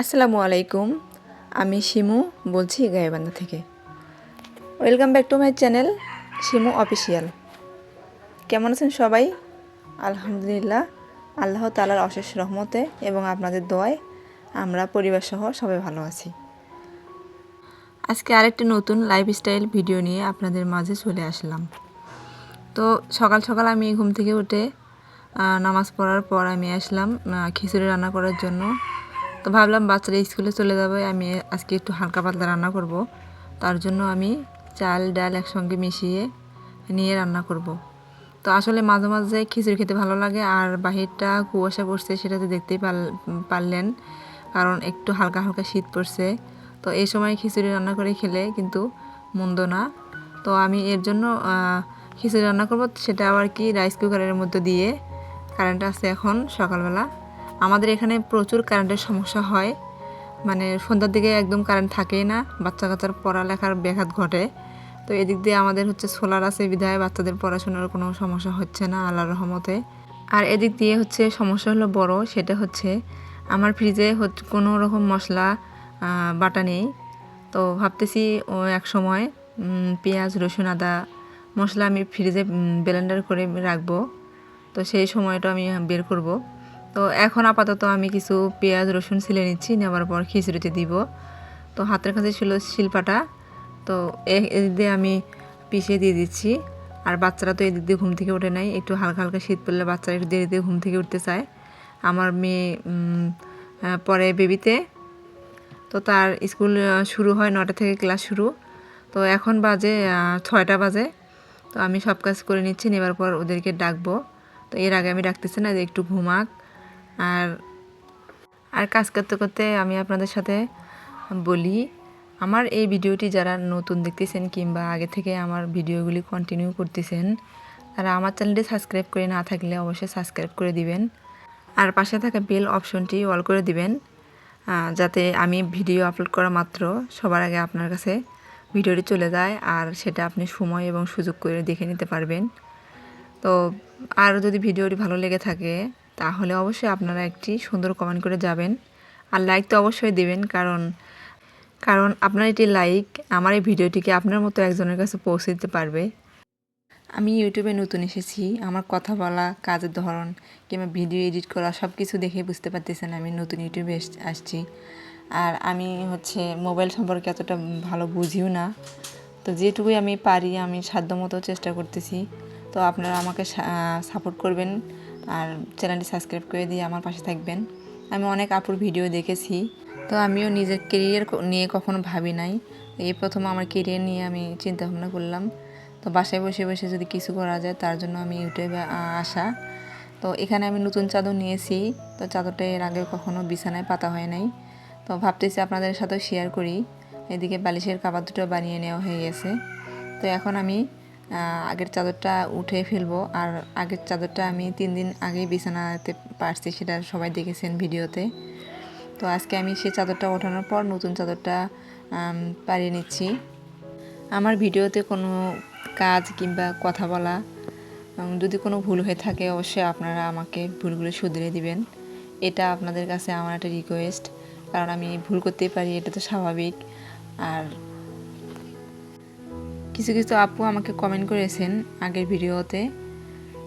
আসসালামু আলাইকুম, আমি শিমু বলছি গাইবান্ধা থেকে। Welcome back to my channel Shimu official কেমন আছেন সবাই? আলহামদুলিল্লাহ, আল্লাহ তালার অশেষ রহমতে এবং আপনাদের দোয়ায় আমরা পরিবার সহ সবাই ভালো আছি। আজকে আরেকটি নতুন লাইফস্টাইল ভিডিও নিয়ে আপনাদের মাঝে চলে আসলাম। তো সকাল সকাল আমি ঘুম থেকে উঠে নামাজ পড়ার পর আমি আসলাম খিচুড়ি রান্না করার জন্য। তো ভাবলাম বাচ্চারা স্কুলে চলে যাবে, আমি আজকে একটু হালকা পাতলা রান্না করব। তার জন্য আমি চাল, ডাল একসঙ্গে মিশিয়ে নিয়ে রান্না করব। তো আসলে মাঝে মাঝে খিচুড়ি খেতে ভালো লাগে, আর বাহিরটা কুয়াশা পড়ছে সেটা তো দেখতেই পারলেন। কারণ একটু হালকা হালকা শীত পড়ছে। তো এই সময় খিচুড়ি রান্না করে খেলে কিন্তু মন্দ না। তো আমি এর জন্য খিচুড়ি রান্না করব। সেটা আবার কি রাইস কুকারের মধ্যে দিয়ে কারেন্ট আছে এখন সকালবেলা। আমাদের এখানে প্রচুর কারেন্টের সমস্যা হয়। মানে সন্ধ্যার দিকে একদম কারেন্ট থাকেই না বাচ্চা কাচ্চার পড়ালেখার ব্যাঘাত ঘটে। তো এদিক দিয়ে আমাদের হচ্ছে সোলার আছে বিধায় বাচ্চাদের পড়াশোনার কোনো সমস্যা হচ্ছে না আল্লাহর রহমতে। আর এদিক দিয়ে হচ্ছে সমস্যা হলো বড়, সেটা হচ্ছে আমার ফ্রিজে হচ্ছে কোনো রকম মশলা বাটা নেই। তো ভাবতেছি ও এক সময় পেঁয়াজ, রসুন, আদা মশলা আমি ফ্রিজে ব্লেন্ডার করে রাখব। তো সেই সময়টা আমি বের করব। তো এখন আপাতত আমি কিছু পেঁয়াজ, রসুন ছিলে নিচ্ছি নেওয়ার পর খিচুড়িতে দিব। তো হাতের কাছে ছিল শিল্পাটা, তো এদিক আমি পিষে দিয়ে দিচ্ছি। আর বাচ্চারা তো এদিক দিয়ে ঘুম থেকে ওঠে নাই, একটু হালকা হালকা শীত পড়লে বাচ্চারা একটু দেরিতে ঘুম থেকে উঠতে চায়। আমার মেয়ে পরে বেবিতে। তো তার স্কুল শুরু হয় নটা থেকে ক্লাস শুরু। তো এখন বাজে ছয়টা বাজে। তো আমি সব কাজ করে নিচ্ছি নেবার পর ওদেরকে ডাকবো। তো এর আগে আমি ডাকতেছি না যে একটু ঘুমাক। আর আর কাজ করতে করতে আমি আপনাদের সাথে বলি, আমার এই ভিডিওটি যারা নতুন দেখতেছেন কিংবা আগে থেকে আমার ভিডিওগুলি কন্টিনিউ করতেছেন, তারা আমার চ্যানেলটি সাবস্ক্রাইব করে না থাকলে অবশ্যই সাবস্ক্রাইব করে দিবেন। আর পাশে থাকা বেল অপশনটি অল করে দিবেন যাতে আমি ভিডিও আপলোড করা মাত্র সবার আগে আপনার কাছে ভিডিওটি চলে যায় আর সেটা আপনি সময় এবং সুযোগ করে দেখে নিতে পারবেন। তো আর যদি ভিডিওটি ভালো লেগে থাকে তাহলে অবশ্যই আপনারা একটি সুন্দর কমেন্ট করে যাবেন। আর লাইক তো অবশ্যই দেবেন, কারণ কারণ আপনার এটি লাইক আমার এই ভিডিওটিকে আপনার মতো একজনের কাছে পৌঁছে দিতে পারবে। আমি ইউটিউবে নতুন এসেছি, আমার কথা বলা, কাজের ধরন, কিংবা ভিডিও এডিট করা সব কিছু দেখে বুঝতে পারতেছেন আমি নতুন ইউটিউবে আসছি। আর আমি হচ্ছে মোবাইল সম্পর্কে এতটা ভালো বুঝিও না। তো যেটুকুই আমি পারি, আমি সাধ্যমতো চেষ্টা করতেছি। তো আপনারা আমাকে সাপোর্ট করবেন। আর চ্যানেলটি সাবস্ক্রাইব করে দিয়ে আমার পাশে থাকবেন। আমি অনেক আপুর ভিডিও দেখেছি, তো আমিও নিজের কেরিয়ার নিয়ে কখনো ভাবি নাই। এই প্রথম আমার কেরিয়ার নিয়ে আমি চিন্তা ভাবনা করলাম। তো বাসায় বসে বসে যদি কিছু করা যায়, তার জন্য আমি ইউটিউবে আসা। তো এখানে আমি নতুন চাদর নিয়েছি, তো চাদরটা এর আগে কখনো বিছানায় পাতা হয় নাই। তো ভাবতেছি আপনাদের সাথেও শেয়ার করি। এদিকে বালিশের কাবার দুটো বানিয়ে নেওয়া হয়ে গেছে। তো এখন আমি আগের চাদরটা উঠে ফেলব। আর আগের চাদরটা আমি তিন দিন আগেই বিছানাতে পারছি, সেটা সবাই দেখেছেন ভিডিওতে। তো আজকে আমি সেই চাদরটা ওঠানোর পর নতুন চাদরটা পাড়িয়ে নিচ্ছি। আমার ভিডিওতে কোনো কাজ কিংবা কথা বলা যদি কোনো ভুল হয়ে থাকে, অবশ্যই আপনারা আমাকে ভুলগুলো শুধরে দিবেন। এটা আপনাদের কাছে আমার একটা রিকোয়েস্ট কারণ আমি ভুল করতেই পারি, এটা তো স্বাভাবিক। আর কিছু কিছু আপু আমাকে কমেন্ট করেছেন আগের ভিডিওতে।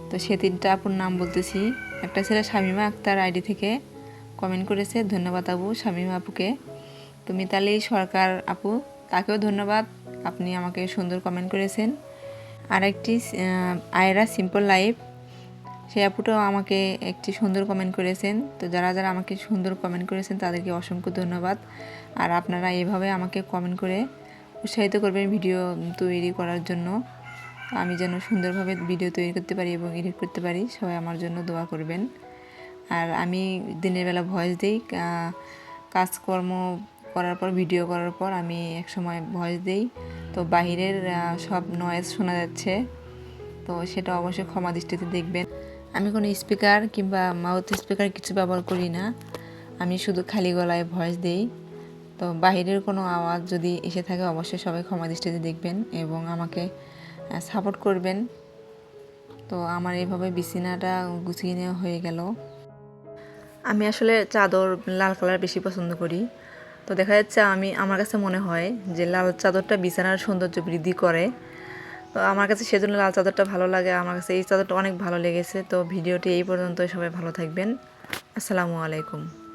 তো সে তিনটা আপুর নাম বলতেছি। একটা ছেলে শামিমা আক্তার আইডি থেকে কমেন্ট করেছে, ধন্যবাদ আপু, শামিমা আপুকে। তো মিতালি সরকার আপু, তাকেও ধন্যবাদ। আপনি আমাকে সুন্দর কমেন্ট করেছেন। আর একটি আয়রা সিম্পল লাইফ সেই আপুটাও আমাকে একটি সুন্দর কমেন্ট করেছেন। তো যারা যারা আমাকে সুন্দর কমেন্ট করেছেন, তাদেরকে অসংখ্য ধন্যবাদ। আর আপনারা এভাবে আমাকে কমেন্ট করে উৎসাহিত করবেন ভিডিও তৈরি করার জন্য। আমি যেন সুন্দরভাবে ভিডিও তৈরি করতে পারি এবং এডিট করতে পারি, সবাই আমার জন্য দোয়া করবেন। আর আমি দিনের বেলা ভয়েস দিই কাজকর্ম করার পর, ভিডিও করার পর আমি এক সময় ভয়েস দিই। তো বাহিরের সব নয়েজ শোনা যাচ্ছে, তো সেটা অবশ্যই ক্ষমা দৃষ্টিতে দেখবেন। আমি কোনো স্পিকার কিংবা মাউথ স্পিকার কিছু ব্যবহার করি না। আমি শুধু খালি গলায় ভয়েস দিই। তো বাহিরের কোনো আওয়াজ যদি এসে থাকে, অবশ্যই সবাই ক্ষমা দৃষ্টিতে দেখবেন এবং আমাকে সাপোর্ট করবেন। তো আমার এইভাবে বিছানাটা গুছিয়ে নেওয়া হয়ে গেল। আমি আসলে চাদর লাল কালার বেশি পছন্দ করি। তো দেখা যাচ্ছে আমি, আমার কাছে মনে হয় যে লাল চাদরটা বিছানার সৌন্দর্য বৃদ্ধি করে। তো আমার কাছে সেজন্য লাল চাদরটা ভালো লাগে। আমার কাছে এই চাদরটা অনেক ভালো লেগেছে। তো ভিডিওটি এই পর্যন্ত সবাই ভালো থাকবেন। আসসালামু আলাইকুম।